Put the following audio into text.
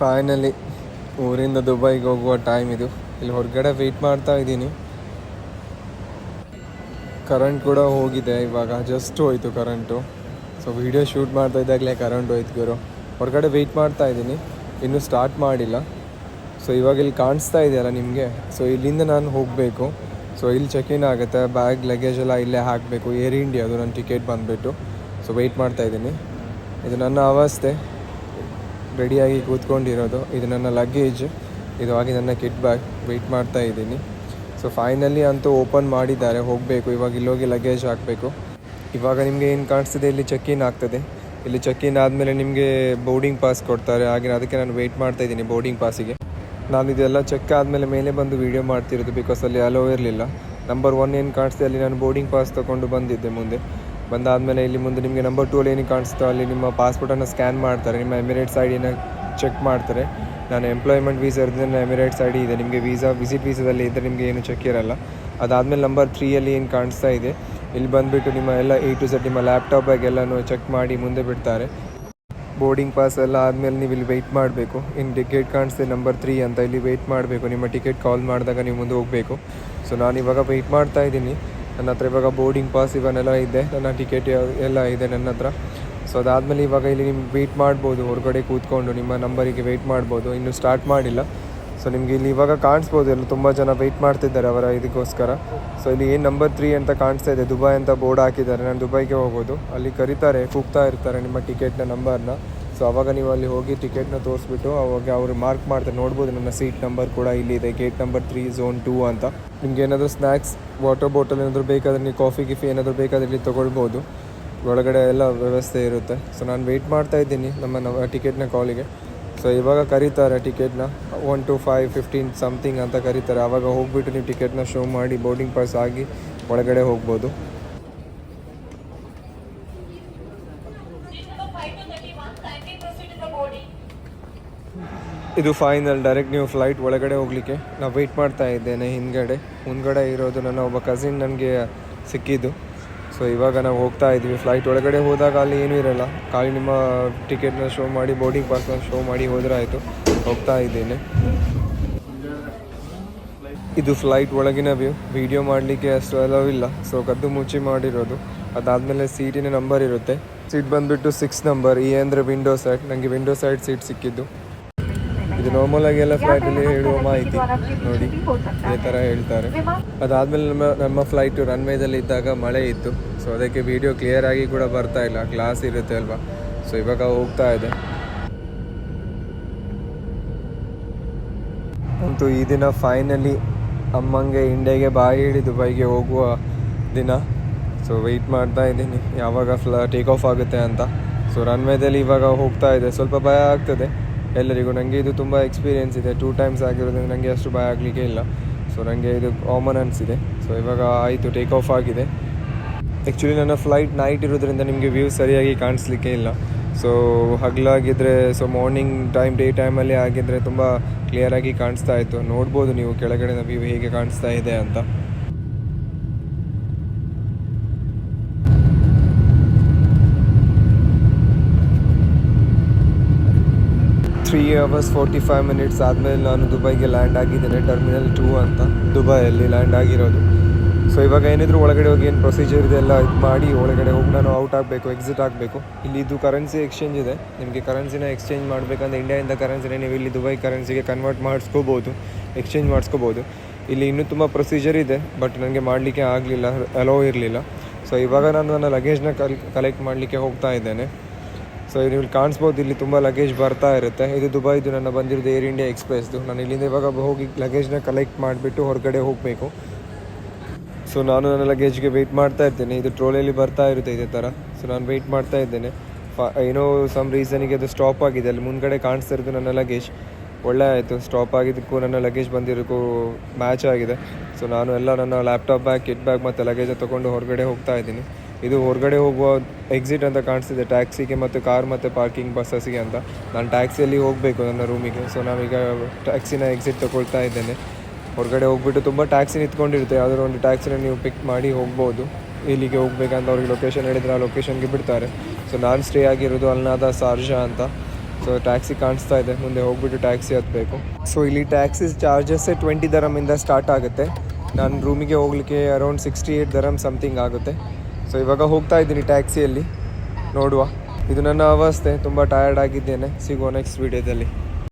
Finally ಊರಿಂದ ದುಬೈಗೆ ಹೋಗುವ time ಇದು. ಇಲ್ಲಿ ಹೊರಗಡೆ ವೆಯ್ಟ್ ಮಾಡ್ತಾ ಇದ್ದೀನಿ. ಕರೆಂಟ್ ಕೂಡ ಹೋಗಿದೆ ಇವಾಗ. ಜಸ್ಟ್ ಹೋಯ್ತು ಕರೆಂಟು ಸೊ ವಿಡಿಯೋ ಶೂಟ್ ಮಾಡ್ತಾ ಇದ್ದಾಗಲೇ ಕರೆಂಟ್ ಹೋಯ್ತು ಗುರು. ಹೊರಗಡೆ ವೆಯ್ಟ್ ಮಾಡ್ತಾ ಇದ್ದೀನಿ. ಇನ್ನೂ ಸ್ಟಾರ್ಟ್ ಮಾಡಿಲ್ಲ. ಸೊ ಇವಾಗ ಇಲ್ಲಿ ಕಾಣಿಸ್ತಾ ಇದೆಯಲ್ಲ ನಿಮಗೆ? ಸೊ ಇಲ್ಲಿಂದ ನಾನು ಹೋಗಬೇಕು. ಸೊ ಇಲ್ಲಿ ಚೆಕ್ ಇನ್ ಆಗುತ್ತೆ. ಬ್ಯಾಗ್ ಲಗೇಜ್ ಎಲ್ಲ ಇಲ್ಲೇ ಹಾಕಬೇಕು. ಏರ್ ಇಂಡಿಯಾದು ನನ್ನ ಟಿಕೆಟ್ ಬಂದುಬಿಟ್ಟು. ಸೊ ವೆಯ್ಟ್ ಮಾಡ್ತಾ ಇದ್ದೀನಿ. ಇದು ನನ್ನ ಅವಸ್ಥೆ. ರೆಡಿಯಾಗಿ ಕೂತ್ಕೊಂಡಿರೋದು. ಇದು ನನ್ನ ಲಗೇಜ್ ಇದು ಆಗಿ ನನ್ನ ಕಿಟ್ ಬ್ಯಾಗ್ ವೆಯ್ಟ್ ಮಾಡ್ತಾ ಇದ್ದೀನಿ. ಸೊ ಫೈನಲಿ ಅಂತೂ ಓಪನ್ ಮಾಡಿದ್ದಾರೆ. ಹೋಗಬೇಕು. ಇವಾಗ ಇಲ್ಲೋಗಿ ಲಗೇಜ್ ಹಾಕಬೇಕು. ಇವಾಗ ನಿಮಗೆ ಏನು ಕಾಣಿಸ್ತಿದೆ? ಇಲ್ಲಿ ಚೆಕ್ ಇನ್ ಆಗ್ತದೆ. ಇಲ್ಲಿ ಚೆಕ್ ಇನ್ ಆದಮೇಲೆ ನಿಮಗೆ ಬೋರ್ಡಿಂಗ್ ಪಾಸ್ ಕೊಡ್ತಾರೆ. ಹಾಗೆ ಅದಕ್ಕೆ ನಾನು ವೆಯ್ಟ್ ಮಾಡ್ತಾ ಇದ್ದೀನಿ ಬೋರ್ಡಿಂಗ್ ಪಾಸಿಗೆ ನಾನು ಇದೆಲ್ಲ ಚೆಕ್ ಆದಮೇಲೆ ಮೇಲೆ ಬಂದು ವೀಡಿಯೋ ಮಾಡ್ತಿರೋದು ಬಿಕಾಸ್ ಅಲ್ಲಿ ಅಲೋ ಇರಲಿಲ್ಲ. ನಂಬರ್ ಒನ್ ಏನು ಕಾಣಿಸ್ತಿದೆ? ಅಲ್ಲಿ ನಾನು ಬೋರ್ಡಿಂಗ್ ಪಾಸ್ ತೊಗೊಂಡು ಬಂದಿದ್ದೆ ಮುಂದೆ. ಬಂದಾದಮೇಲೆ ಇಲ್ಲಿ ಮುಂದೆ ನಿಮಗೆ ನಂಬರ್ ಟೂ ಅಲ್ಲಿ ಏನು ಕಾಣಿಸ್ತೋ ಅಲ್ಲಿ ನಿಮ್ಮ ಪಾಸ್ಪೋರ್ಟನ್ನು ಸ್ಕ್ಯಾನ್ ಮಾಡ್ತಾರೆ. ನಿಮ್ಮ ಎಮಿರೇಟ್ಸ್ ಐ ಡಿನ ಚೆಕ್ ಮಾಡ್ತಾರೆ. ನಾನು ಎಂಪ್ಲಾಯ್ಮೆಂಟ್ ವೀಸಾ ಇರೋದ್ರಿಂದ ನನ್ನ ಎಮಿರೇಟ್ಸ್ ಐ ಇದೆ. ನಿಮಗೆ ವೀಸಾ ವಿಸಿಟ್ ವೀಸಾದಲ್ಲಿ ಇದ್ದರೆ ನಿಮಗೆ ಏನು ಚೆಕ್ ಇರಲ್ಲ. ಅದಾದಮೇಲೆ ನಂಬರ್ ತ್ರೀಯಲ್ಲಿ ಏನು ಕಾಣಿಸ್ತಾ ಇದೆ? ಇಲ್ಲಿ ಬಂದುಬಿಟ್ಟು ನಿಮ್ಮ ಎಲ್ಲ ಎ ಟು ಸೆಟ್ ನಿಮ್ಮ ಲ್ಯಾಪ್ಟಾಪ್ ಎಲ್ಲನೂ ಚೆಕ್ ಮಾಡಿ ಮುಂದೆ ಬಿಡ್ತಾರೆ. ಬೋರ್ಡಿಂಗ್ ಪಾಸ್ ಎಲ್ಲ ಆದಮೇಲೆ ನೀವು ಇಲ್ಲಿ ವೆಯ್ಟ್ ಮಾಡಬೇಕು. ಇನ್ನು ಟಿಕೆಟ್ ಕಾಣಿಸ್ತದೆ ನಂಬರ್ ತ್ರೀ ಅಂತ ಇಲ್ಲಿ ವೆಯ್ಟ್ ಮಾಡಬೇಕು. ನಿಮ್ಮ ಟಿಕೆಟ್ ಕಾಲ್ ಮಾಡಿದಾಗ ನೀವು ಮುಂದೆ ಹೋಗಬೇಕು. ಸೊ ನಾನು ಇವಾಗ ವೆಯ್ಟ್ ಮಾಡ್ತಾ ಇದ್ದೀನಿ. ನನ್ನ ಹತ್ರ ಇವಾಗ ಬೋರ್ಡಿಂಗ್ ಪಾಸ್ ಇವನ್ನೆಲ್ಲ ಇದೆ. ನನ್ನ ಟಿಕೆಟ್ ಎಲ್ಲ ಇದೆ ನನ್ನ ಹತ್ರ. ಸೊ ಅದಾದಮೇಲೆ ಇವಾಗ ಇಲ್ಲಿ ನಿಮ್ಗೆ ವೆಯ್ಟ್ ಮಾಡ್ಬೋದು. ಹೊರಗಡೆ ಕೂತ್ಕೊಂಡು ನಿಮ್ಮ ನಂಬರಿಗೆ ವೆಯ್ಟ್ ಮಾಡ್ಬೋದು. ಇನ್ನೂ ಸ್ಟಾರ್ಟ್ ಮಾಡಿಲ್ಲ. ಸೊ ನಿಮಗೆ ಇಲ್ಲಿ ಇವಾಗ ಕಾಣಿಸ್ಬೋದು. ಎಲ್ಲ ತುಂಬ ಜನ ವೆಯ್ಟ್ ಮಾಡ್ತಿದ್ದಾರೆ ಅವರ ಇದಕ್ಕೋಸ್ಕರ. ಸೊ ಇಲ್ಲಿ ಏನು ನಂಬರ್ ತ್ರೀ ಅಂತ ಕಾಣಿಸ್ತಾ ಇದೆ. ದುಬೈ ಅಂತ ಬೋರ್ಡ್ ಹಾಕಿದ್ದಾರೆ. ನಾನು ದುಬೈಗೆ ಹೋಗೋದು. ಅಲ್ಲಿ ಕರೀತಾರೆ, ಕೂಗ್ತಾ ಇರ್ತಾರೆ ನಿಮ್ಮ ಟಿಕೆಟ್ನ ನಂಬರ್ನ ಸೊ ಅವಾಗ ನೀವು ಅಲ್ಲಿ ಹೋಗಿ ಟಿಕೆಟ್ನ ತೋರಿಸ್ಬಿಟ್ಟು ಅವಾಗ ಅವರು ಮಾರ್ಕ್ ಮಾಡ್ತಾರೆ ನೋಡ್ಬೋದು ನನ್ನ ಸೀಟ್ ನಂಬರ್ ಕೂಡ ಇಲ್ಲಿದೆ gate number three zone two ಅಂತ. ನಿಮ್ಗೆ ಏನಾದರೂ ಸ್ನ್ಯಾಕ್ಸ್ ವಾಟರ್ ಬಾಟಲ್ ಏನಾದರೂ ಬೇಕಾದರೆ ನೀವು ಕಾಫಿ ಗಿಫಿ ಏನಾದರೂ ಬೇಕಾದರೆ ಇಲ್ಲಿ ತೊಗೊಳ್ಬೋದು. ಒಳಗಡೆ ಎಲ್ಲ ವ್ಯವಸ್ಥೆ ಇರುತ್ತೆ. ಸೊ ನಾನು ವೆಯ್ಟ್ ಮಾಡ್ತಾ ಇದ್ದೀನಿ ನಮ್ಮ ನಮ್ಮ ಟಿಕೆಟ್ನ ಕಾಲಿಗೆ ಸೊ ಇವಾಗ ಕರೀತಾರೆ ಟಿಕೆಟ್ನ one two five fifteen something ಅಂತ ಕರೀತಾರೆ. ಆವಾಗ ಹೋಗ್ಬಿಟ್ಟು ನೀವು ಟಿಕೆಟ್ನ ಶೋ ಮಾಡಿ ಬೋರ್ಡಿಂಗ್ ಪಾಸ್ ಆಗಿ ಒಳಗಡೆ ಹೋಗ್ಬೋದು. ಇದು ಫೈನಲ್ ಡೈರೆಕ್ಟ್ ನೀವು ಫ್ಲೈಟ್ ಒಳಗಡೆ ಹೋಗಲಿಕ್ಕೆ. ನಾವು ವೆಯ್ಟ್ ಮಾಡ್ತಾ ಇದ್ದೇನೆ ಹಿಂದ್ಗಡೆ. ಮುಂದ್ಗಡೆ ಇರೋದು ನನ್ನ ಒಬ್ಬ ಕಸಿನ್ ನನಗೆ ಸಿಕ್ಕಿದ್ದು. ಸೊ ಇವಾಗ ನಾವು ಹೋಗ್ತಾ ಇದ್ದೀವಿ. ಫ್ಲೈಟ್ ಒಳಗಡೆ ಹೋದಾಗ ಅಲ್ಲಿ ಏನೂ ಇರಲ್ಲ. ಖಾಲಿ ನಿಮ್ಮ ಟಿಕೆಟ್ನ ಶೋ ಮಾಡಿ ಬೋರ್ಡಿಂಗ್ ಪಾಸ್ನ ಶೋ ಮಾಡಿ ಹೋದ್ರೆ ಆಯಿತು ಹೋಗ್ತಾ ಇದ್ದೇನೆ. ಇದು ಫ್ಲೈಟ್ ಒಳಗಿನ ವ್ಯೂ ವಿಡಿಯೋ ಮಾಡಲಿಕ್ಕೆ ಅಷ್ಟು ಅಲವ್ ಇಲ್ಲ. ಸೊ ಕದ್ದು ಮುಚ್ಚಿ ಮಾಡಿರೋದು. ಅದಾದಮೇಲೆ ಸೀಟಿನ ನಂಬರ್ ಇರುತ್ತೆ. ಸೀಟ್ ಬಂದುಬಿಟ್ಟು ಸಿಕ್ಸ್ ನಂಬರ್ ಈ ಅಂದರೆ ವಿಂಡೋ ಸೈಡ್ ನನಗೆ ವಿಂಡೋ ಸೈಡ್ ಸೀಟ್ ಸಿಕ್ಕಿದ್ದು. ಇದು ನಾರ್ಮಲ್ ಆಗಿ ಎಲ್ಲ ಫ್ಲೈಟಲ್ಲಿ ಹೇಳುವ ಮಾಹಿತಿ ನೋಡಿ ಈ ತರ ಹೇಳ್ತಾರೆ. ಅದಾದ್ಮೇಲೆ ನಮ್ಮ ನಮ್ಮ ಫ್ಲೈಟು ರನ್ವೇದಲ್ಲಿ ಇದ್ದಾಗ ಮಳೆ ಇತ್ತು. ಸೊ ಅದಕ್ಕೆ ವಿಡಿಯೋ ಕ್ಲಿಯರ್ ಆಗಿ ಕೂಡ ಬರ್ತಾ ಇಲ್ಲ. ಗ್ಲಾಸ್ ಇರುತ್ತೆ ಅಲ್ವಾ? ಸೊ ಇವಾಗ ಹೋಗ್ತಾ ಇದೆ. ಅಂತೂ ಈ ದಿನ ಫೈನಲಿ ಅಮ್ಮಂಗೆ ಇಂಡಿಯಾಗೆ ಬಾಯಿ ಹಿಡಿ ದುಬೈಗೆ ಹೋಗುವ ದಿನ. ಸೊ ವೆಯ್ಟ್ ಮಾಡ್ತಾ ಇದ್ದೀನಿ. ಯಾವಾಗ ಫ್ಲ ಟೇಕ್ ಆಫ್ ಆಗುತ್ತೆ ಅಂತ. ಸೊ ರನ್ವೇದಲ್ಲಿ ಇವಾಗ ಹೋಗ್ತಾ ಇದೆ. ಸ್ವಲ್ಪ ಭಯ ಆಗ್ತದೆ. ಎಲ್ಲರಿಗೂ ನನಗೆ ಇದು ತುಂಬ ಎಕ್ಸ್ಪೀರಿಯೆನ್ಸ್ ಇದೆ. ಟೂ ಟೈಮ್ಸ್ ಆಗಿರೋದ್ರಿಂದ ನನಗೆ ಅಷ್ಟು ಭಯ ಆಗಲಿಕ್ಕೆ ಇಲ್ಲ. ಸೊ ನನಗೆ ಇದು ಕಾಮನ್ ಅನಿಸಿದೆ. ಸೊ ಇವಾಗ ಆಯಿತು ಟೇಕ್ ಆಫ್ ಆಗಿದೆ. ಆ್ಯಕ್ಚುಲಿ ನನ್ನ ಫ್ಲೈಟ್ ನೈಟ್ ಇರೋದ್ರಿಂದ ನಿಮಗೆ ವ್ಯೂ ಸರಿಯಾಗಿ ಕಾಣಿಸ್ಲಿಕ್ಕೆ ಇಲ್ಲ. ಸೊ ಹಗಲಾಗಿದ್ದರೆ ಸೊ ಮಾರ್ನಿಂಗ್ ಟೈಮ್ ಡೇ ಟೈಮಲ್ಲಿ ಆಗಿದ್ದರೆ ತುಂಬ ಕ್ಲಿಯರಾಗಿ ಕಾಣಿಸ್ತಾ ಇತ್ತು. ನೋಡ್ಬೋದು ನೀವು ಕೆಳಗಡೆ ವ್ಯೂ ಹೇಗೆ ಕಾಣಿಸ್ತಾ ಇದೆ ಅಂತ three hours forty five minutes ಆದಮೇಲೆ ನಾನು ದುಬೈಗೆ ಲ್ಯಾಂಡ್ ಆಗಿದ್ದೇನೆ ಟರ್ಮಿನಲ್ ಟೂ ಅಂತ ದುಬೈಯಲ್ಲಿ ಲ್ಯಾಂಡ್ ಆಗಿರೋದು. ಸೊ ಇವಾಗ ಏನಿದ್ರು ಒಳಗಡೆ ಹೋಗಿ ಏನು ಪ್ರೊಸೀಜರ್ ಇದೆ ಎಲ್ಲ ಇದು ಮಾಡಿ ಒಳಗಡೆ ಹೋಗಿ ನಾನು ಔಟ್ ಆಗಬೇಕು ಎಕ್ಸಿಟ್ ಆಗಬೇಕು. ಇಲ್ಲಿ ಇದು ಕರೆನ್ಸಿ ಎಕ್ಸ್ಚೇಂಜ್ ಇದೆ. ನಿಮಗೆ ಕರೆನ್ಸಿನ ಎಕ್ಸ್ಚೇಂಜ್ ಮಾಡಬೇಕಂದ್ರೆ ಇಂಡಿಯಾದಿಂದ ಕರೆನ್ಸಿನ ನೀವು ಇಲ್ಲಿ ದುಬೈ ಕರೆನ್ಸಿಗೆ ಕನ್ವರ್ಟ್ ಮಾಡಿಸ್ಕೋಬೋದು ಎಕ್ಸ್ಚೇಂಜ್ ಮಾಡಿಸ್ಕೋಬೋದು. ಇಲ್ಲಿ ಇನ್ನೂ ತುಂಬ ಪ್ರೊಸೀಜರ್ ಇದೆ ಬಟ್ ನನಗೆ ಮಾಡಲಿಕ್ಕೆ ಆಗಲಿಲ್ಲ ಅಲೋ ಇರಲಿಲ್ಲ. ಸೊ ಇವಾಗ ನಾನು ನನ್ನ ಲಗೇಜ್ನ ಕಲ್ ಕಲೆಕ್ಟ್ ಮಾಡಲಿಕ್ಕೆ ಹೋಗ್ತಾ ಇದ್ದೇನೆ. ಸೊ ನೀವು ಕಾಣಿಸ್ಬೋದು, ಇಲ್ಲಿ ತುಂಬ ಲಗೇಜ್ ಬರ್ತಾ ಇರುತ್ತೆ. ಇದು ದುಬೈದು ನನ್ನ ಬಂದಿರೋದು ಏರ್ ಇಂಡಿಯಾ ಎಕ್ಸ್ಪ್ರೆಸ್ದು ನಾನು ಇಲ್ಲಿಂದ ಇವಾಗ ಹೋಗಿ ಲಗೇಜ್ನ ಕಲೆಕ್ಟ್ ಮಾಡಿಬಿಟ್ಟು ಹೊರಗಡೆ ಹೋಗಬೇಕು. ಸೊ ನಾನು ನನ್ನ ಲಗೇಜ್ಗೆ ವೆಯ್ಟ್ ಮಾಡ್ತಾ ಇರ್ತೇನೆ. ಇದು ಟ್ರೋಲಿಯಲ್ಲಿ ಬರ್ತಾ ಇರುತ್ತೆ ಇದೇ ಥರ ಸೊ ನಾನು ವೆಯ್ಟ್ ಮಾಡ್ತಾ ಇದ್ದೇನೆ. ಏನೋ ಸಮ್ ರೀಸನಿಗೆ ಅದು ಸ್ಟಾಪ್ ಆಗಿದೆ. ಅಲ್ಲಿ ಮುಂದ್ಗಡೆ ಕಾಣಿಸ್ತಾ ಇರೋದು ನನ್ನ ಲಗೇಜ್ ಒಳ್ಳೆ ಆಯಿತು. ಸ್ಟಾಪ್ ಆಗಿದ್ದಕ್ಕೂ ನನ್ನ ಲಗೇಜ್ ಬಂದಿರೋಕ್ಕೂ ಮ್ಯಾಚ್ ಆಗಿದೆ. ಸೊ ನಾನು ಎಲ್ಲ ನನ್ನ ಲ್ಯಾಪ್ಟಾಪ್ ಬ್ಯಾಗ್ ಕಿಟ್ ಬ್ಯಾಗ್ ಮತ್ತು ಲಗೇಜ್ ತೊಗೊಂಡು ಹೊರಗಡೆ ಹೋಗ್ತಾ ಇದ್ದೀನಿ. ಇದು ಹೊರಗಡೆ ಹೋಗುವ ಎಕ್ಸಿಟ್ ಅಂತ ಕಾಣಿಸ್ತಿದೆ ಟ್ಯಾಕ್ಸಿಗೆ ಮತ್ತು ಕಾರ್ ಮತ್ತು ಪಾರ್ಕಿಂಗ್ ಬಸ್ಸಸ್ಗೆ ಅಂತ. ನಾನು ಟ್ಯಾಕ್ಸಿಯಲ್ಲಿ ಹೋಗಬೇಕು ನನ್ನ ರೂಮಿಗೆ ಸೊ ನಾವೀಗ ಟ್ಯಾಕ್ಸಿನ ಎಕ್ಸಿಟ್ ತಗೊಳ್ತಾ ಇದ್ದೇನೆ. ಹೊರಗಡೆ ಹೋಗ್ಬಿಟ್ಟು ತುಂಬ ಟ್ಯಾಕ್ಸಿ ನಿಂತ್ಕೊಂಡಿರುತ್ತೆ. ಯಾವುದಾದ್ರು ಒಂದು ಟ್ಯಾಕ್ಸಿನ ನೀವು ಪಿಕ್ ಮಾಡಿ ಹೋಗ್ಬೋದು. ಇಲ್ಲಿಗೆ ಹೋಗ್ಬೇಕಂತ ಅವ್ರಿಗೆ ಲೊಕೇಶನ್ ಹೇಳಿದರೆ ಆ ಲೊಕೇಶನ್ಗೆ ಬಿಡ್ತಾರೆ. ಸೊ ನಾನು ಸ್ಟೇ ಆಗಿರೋದು ಅಲ್ನಾದ ಸಾರ್ಜಾ ಅಂತ. ಸೊ ಟ್ಯಾಕ್ಸಿ ಕಾಣಿಸ್ತಾ ಇದೆ. ಮುಂದೆ ಹೋಗ್ಬಿಟ್ಟು ಟ್ಯಾಕ್ಸಿ ಹತ್ತಬೇಕು ಸೊ ಇಲ್ಲಿ ಟ್ಯಾಕ್ಸಿ ಚಾರ್ಜಸ್ಸೇ ಟ್ವೆಂಟಿ ದರಮಿಂದ ಸ್ಟಾರ್ಟ್ ಆಗುತ್ತೆ. ನಾನು ರೂಮಿಗೆ ಹೋಗ್ಲಿಕ್ಕೆ around sixty eight Dharam something ಆಗುತ್ತೆ. ಸೊ ಇವಾಗ ಹೋಗ್ತಾ ಇದ್ದೀನಿ ಟ್ಯಾಕ್ಸಿಯಲ್ಲಿ ನೋಡುವ. ಇದು ನನ್ನ ಅವಸ್ಥೆ. ತುಂಬ ಟಯರ್ಡ್ ಆಗಿದ್ದೇನೆ. ಸಿಗುವ ನೆಕ್ಸ್ಟ್ ವೀಡಿಯೋದಲ್ಲಿ